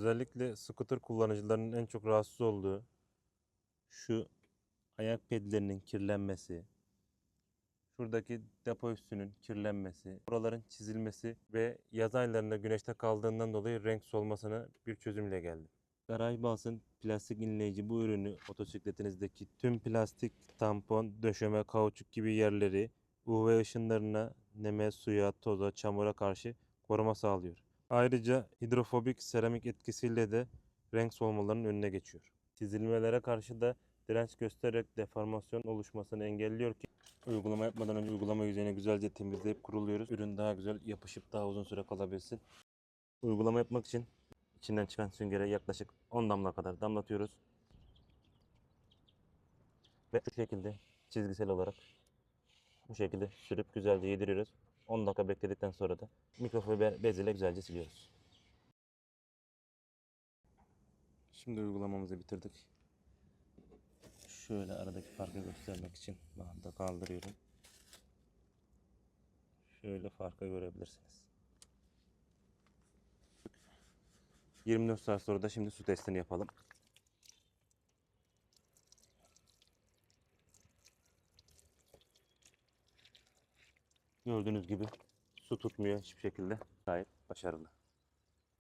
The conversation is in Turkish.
Özellikle scooter kullanıcılarının en çok rahatsız olduğu şu ayak pedlerinin kirlenmesi, şuradaki depo üstünün kirlenmesi, buraların çizilmesi ve yaz aylarında güneşte kaldığından dolayı renk solmasına bir çözümle geldim. Garaj Bals'ın plastik inleyici bu ürünü motosikletinizdeki tüm plastik, tampon, döşeme, kauçuk gibi yerleri UV ışınlarına, neme, suya, toza, çamura karşı koruma sağlıyor. Ayrıca hidrofobik seramik etkisiyle de renk solmalarının önüne geçiyor. Çizilmelere karşı da direnç göstererek deformasyon oluşmasını engelliyor ki uygulama yapmadan önce uygulama yüzeyini güzelce temizleyip kuruluyoruz. Ürün daha güzel yapışıp daha uzun süre kalabilsin. Uygulama yapmak için içinden çıkan süngere yaklaşık 10 damla kadar damlatıyoruz. Ve şu şekilde çizgisel olarak bu şekilde sürüp güzelce yediriyoruz. 10 dakika bekledikten sonra da mikrofiber bez ile güzelce siliyoruz. Şimdi uygulamamızı bitirdik. Şöyle aradaki farkı göstermek için bandı kaldırıyorum. Şöyle farkı görebilirsiniz. 24 saat sonra da şimdi su testini yapalım. Gördüğünüz gibi su tutmuyor hiçbir şekilde. Gayet başarılı.